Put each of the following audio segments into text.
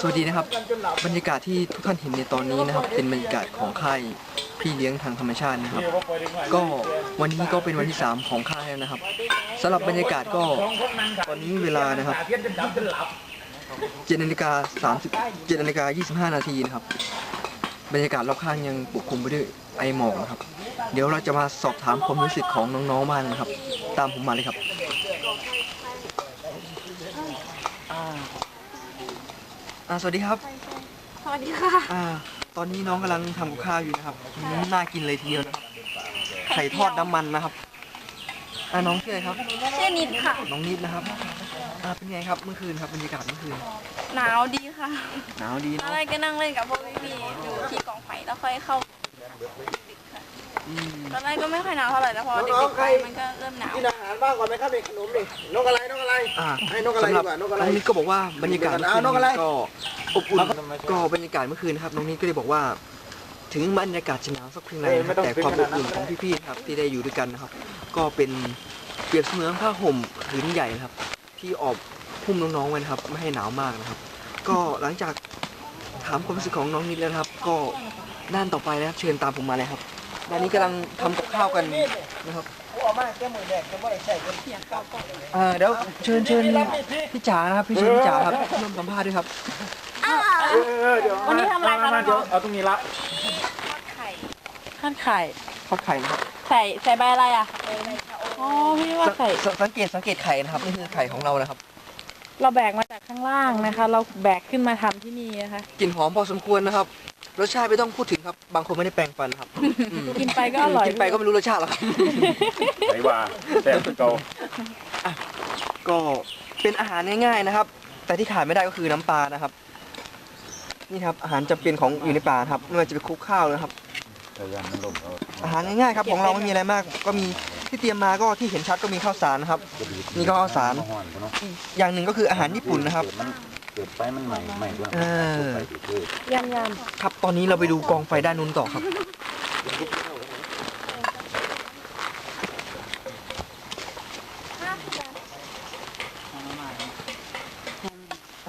สวัสดีนะครับ บรรยากาศที่ทุกท่านเห็นในตอนนี้นะครับ เป็นบรรยากาศของค่ายพี่เลี้ยงทางธรรมชาตินะครับ ก็วันนี้ก็เป็นวันที่ 3 ของค่ายแล้วนะครับสำหรับบรรยากาศก็ตอนนี้เวลานะครับ7นาฬิกา30 7นาฬิกา25 นาทีนะครับ บรรยากาศรอบข้างยังปกคลุมไปด้วยไอหมอกนะครับ เดี๋ยวเราจะมาสอบถามความรู้สึกของน้องๆบ้างนะครับ ตามผมมาเลยครับ อ่าสวัสดีครับ สวัสดีค่ะ อ่า ตอนนี้น้องกำลังทำกับข้าวอยู่นะครับอืมน่ากินเลยทีเดียวนะครับ ไข่ทอดน้ำมันนะครับ อ่าน้องชื่ออะไรครับ ชื่อนิดค่ะ น้องนิดนะครับ อ่าเป็นไงครับเมื่อคืนครับบรรยากาศเมื่อคืน หนาวดีค่ะหนาวดีตอนเนาะแรกก็นั่งเล่นกับพวกพี่ๆอยู่ที่กองไฟแล้วค่อยเข้าดึกๆค่ะอืมตอนแรกก็ไม่ค่อยหนาวเท่าไหร่แต่พอดึกๆไปมันก็เริ่มหนาว กินอาหารบ้างก่อนไหมครับเด็กขนมดินกอะไรนกอะไรอ่าให้นกอะไรสำหรับดีกว่านกอะไร น้องนิดก็บอกว่าบรรยากาศเมื่อคืเอานกอะไรนก็อบอุ่นก็บรรยากาศเมื่อคืนนะครับน้องนิดก็เลยบอกว่า ถึงบรรยากาศจะหนาวสักเพียงไรนะครับแต่ความอบอุ่นของพี่ๆนะครับที่ได้อยู่ด้วยกันนะครับ ก็เป็นเปรียบเสมือนผ้าห่มผืนใหญ่นะครับ ที่ออบพุ่มน้องๆไว้นะครับ ไม่ให้หนาวมากนะครับ ก็หลังจากถามความรู้สึกของน้องนิดแล้วนะครับ ก็ด้านต่อไปนะครับ เชิญตามผมมาเลยครับด้านนี้กำลังทำกับข้าวกันนะครับ ออกมาแก้มือแดกจะไม่ได้ใส่กันเอ่อเดี๋ยวเชิญเชิญพี่จ๋านะครับพี่เชิญพี่จ๋าครับร่วมสัมภาษณ์ด้วยครับเออเดี๋ยววันนี้ทำอะไรคะน้องเดี๋ยวเอาตรงนี้ละไข่ทอดไข่ทอดไข่นะครับใส่ใส่ใบอะไรอะอ๋อพี่ว่าใส่สสังเกตสังเกตไข่นะครับนี่คือไข่ของเรานะครับ เราแบกมาจากข้างล่างนะคะ เราแบกขึ้นมาทำที่นี่นะคะกลิ่นหอมพอสมควรนะครับ รสชาติไม่ต้องพูดถึงครับ บางคนไม่ได้แปรงฟันครับอืมกินไปก็อร่อย กินไปก็ไม่รู้รสชาติหรอกครับไหนว่าแต่เก่าก็เป็นอาหารง่ายๆนะครับ แต่ที่ขาดไม่ได้ก็คือน้ำปลานะครับ นี่ครับอาหารจำเป็นของอยู่ในป่าครับไม่ว่าจะเป็นคลุกข้าวนะครับแต่ยังมันลมเอาอาหารง่ายๆครับของเราไม่มีอะไรมาก ก็มีที่เตรียมมาก็ที่เห็นชัดก็มีข้าวสารนะครับนี่ก็ข้าวสารห่อนเนาะอีกอย่างหนึ่งก็คืออาหารญี่ปุ่นนะครับมัน เกิดไฟมันใหม่ใหม่ด้วยเออ ไฟติดเลยยำยครับตอนนี้เราไปดูกองไฟด้านนู้นต่อครับ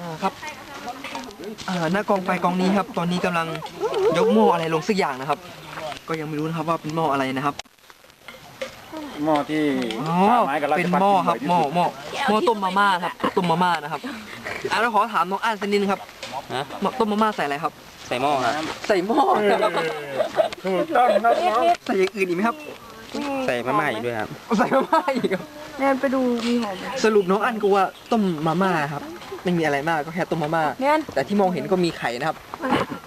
อ่าครับอ่าหน้ากองไฟกองนี้ครับ ตอนนี้กำลังยกหม้ออะไรลงสักอย่างนะครับ ก็ยังไม่รู้นะครับว่าเป็นหม้ออะไรนะครับหม้อที่อ๋อไม้กับราชเป็นพัฒหม้อครับที่หม้อสุดหม้อหม้อต้มมาม่าครับต้มมาม่านะครับ อ่าแล้วขอถามน้องอันสักนิดนึงครับหม้อต้มมาม่าใส่อะไรครับ ใส่หม้อครับ ใส่หม้อครับถูกต้องครับน้องใส่อย่างอื่นอีกไหมครับ ใส่มาม่าอีกด้วยครับ ใส่มาม่าอีกครับำแนนไปดูมีหอมไหมสรุปน้องอันก็ว่าต้มมาม่าครับ ไม่มีอะไรมากก็แค่ต้มมาม่า แนนแต่ที่มองเห็นก็มีไข่นะครับ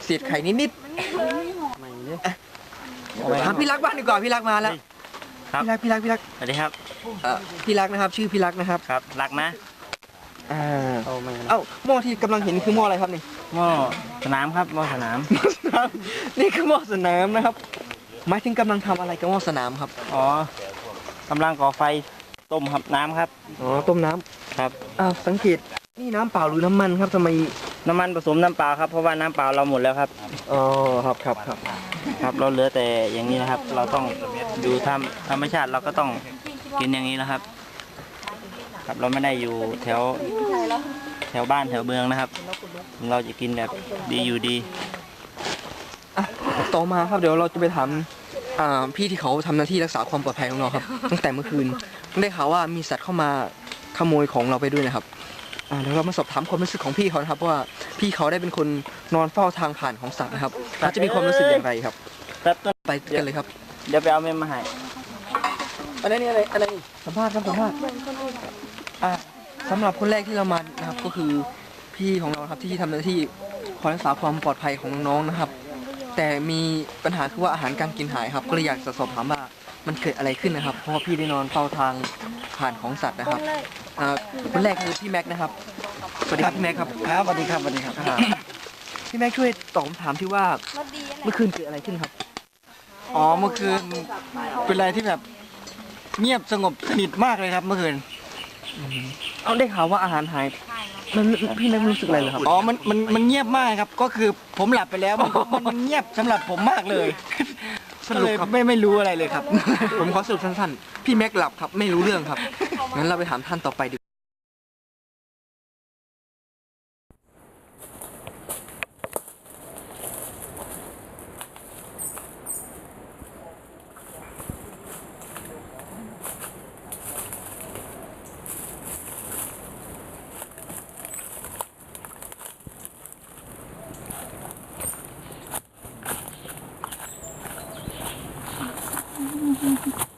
เศษไข่นิดๆอะถามพี่รักบ้างดีกว่าพี่รักมาแล้ว ครับ พี่รักพี่รักพี่รักสวัสดีครับ เอ่อพี่รักนะครับ ชื่อพี่รักนะครับ ครับ รักนะ อ่าโอ้ไม่เอ้าหม้อที่กำลังเห็นคือหม้ออะไรครับนี่ หม้อสนามครับหม้อสนามนี่คือหม้อสนามนะครับหมายถึงกำลังทำอะไรกับหม้อสนามครับอ๋อกำลังก่อไฟต้มครับน้ำครับอ๋อต้มน้ำครับอ่าสังเกตนี่น้ำเปล่าหรือน้ำมันครับทำไมน้ำมันผสมน้ำเปล่าครับเพราะว่าน้ำเปล่าเราหมดแล้วครับ อ๋อครับครับครับครับ เราเหลือแต่อย่างนี้นะครับ เราต้องดูธรรมธรรมชาติเราก็ต้องกินอย่างนี้นะครับ ครับเราไม่ได้อยู่แถวแถวบ้านแถวเมืองนะครับ เราจะกินแบบดีอยู่ดีอะต่อมาครับเดี๋ยวเราจะไปถามอ่าพี่ที่เขาทำหน้าที่รักษาความปลอดภัยของเราครับ ตั้งแต่เมื่อคืนได้ข่าวว่ามีสัตว์เข้ามาขโมยของเราไปด้วยนะครับอ่าเดี๋ยวเรามาสอบถามความรู้สึกของพี่เขานะครับ ว่าพี่เขาได้เป็นคนนอนเฝ้าทางผ่านของสัตว์นะครับเขาจะมีความรู้สึกอย่างไรครับแป๊บต้นไปกันเลยครับ เดี๋ยวไปเอาเมมมาให้ อันนี้อะไรอะไรสัมภาษณ์ครับสัมภาษณ์อ่าสำหรับคนแรกที่เรามานะครับ ก็คือพี่ของเราครับที่ทำหน้าที่คอยรักษาความปลอดภัยของน้องๆนะครับ แต่มีปัญหาคือว่าอาหารการกินหายครับ ก็เลยอยากจะสอบถามว่ามันเกิดอะไรขึ้นนะครับ เพราะว่าพี่ได้นอนเฝ้าทางผ่านของสัตว์นะครับอ่าคนแรกคือพี่แม็กซ์นะครับสวัสดีครับพี่แม็กซ์ครับครับสวัสดีครับสวัสดีครับอ่าพี่แม็กซ์ช่วยตอบคำถามที่ว่ารสดีอะไรเมื่อคืนเกิดอะไรขึ้นครับ อ๋อเมื่อคืนเป็นอะไรที่แบบ เงียบสงบสนิทมากเลยครับเมื่อคืนเอาได้ข่าวว่าอาหารหายมันพี่แม็กซ์ไม่รู้สึกอะไรเลยครับ อ๋อ มัน มัน มันเงียบมากครับ ก็คือผมหลับไปแล้ว มันมันมันเงียบสำหรับผมมากเลยสรุปครับก็เลยไม่ไม่รู้อะไรเลยครับ ผมขอสรุปสั้นๆ พี่แม็กหลับครับ ไม่รู้เรื่องครับ งั้นเราไปถามท่านต่อไปดี 嗯哼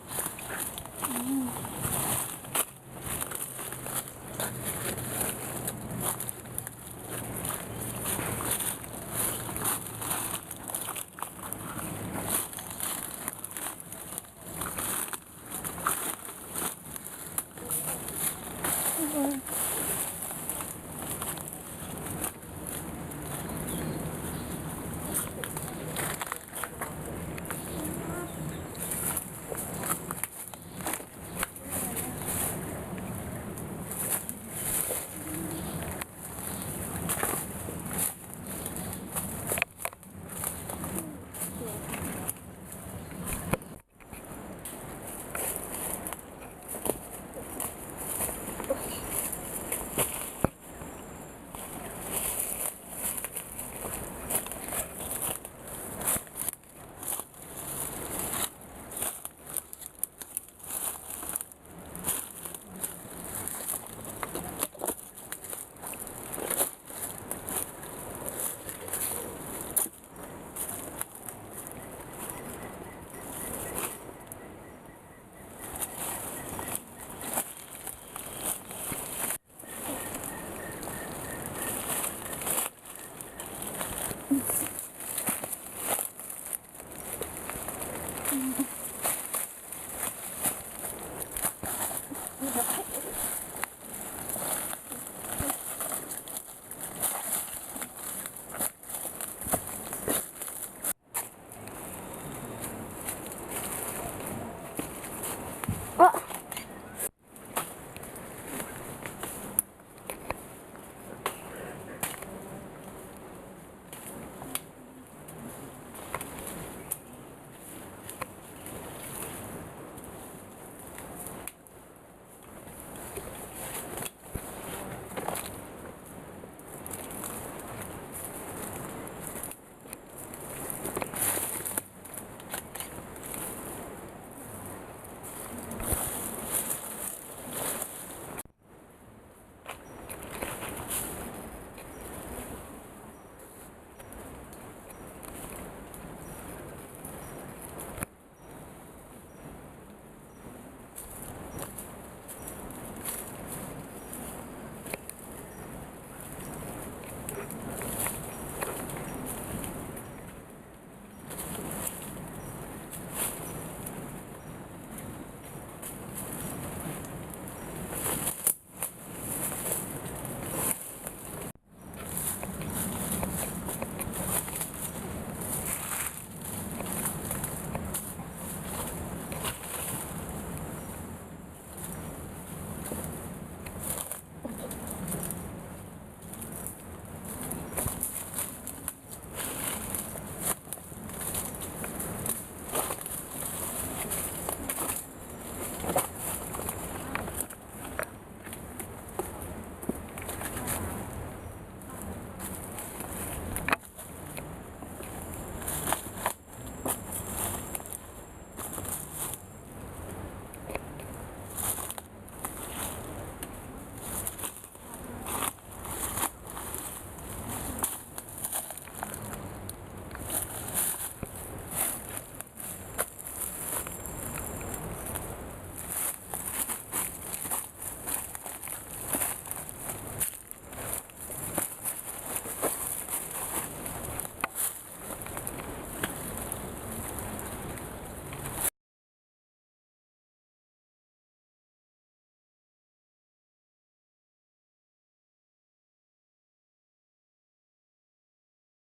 嗯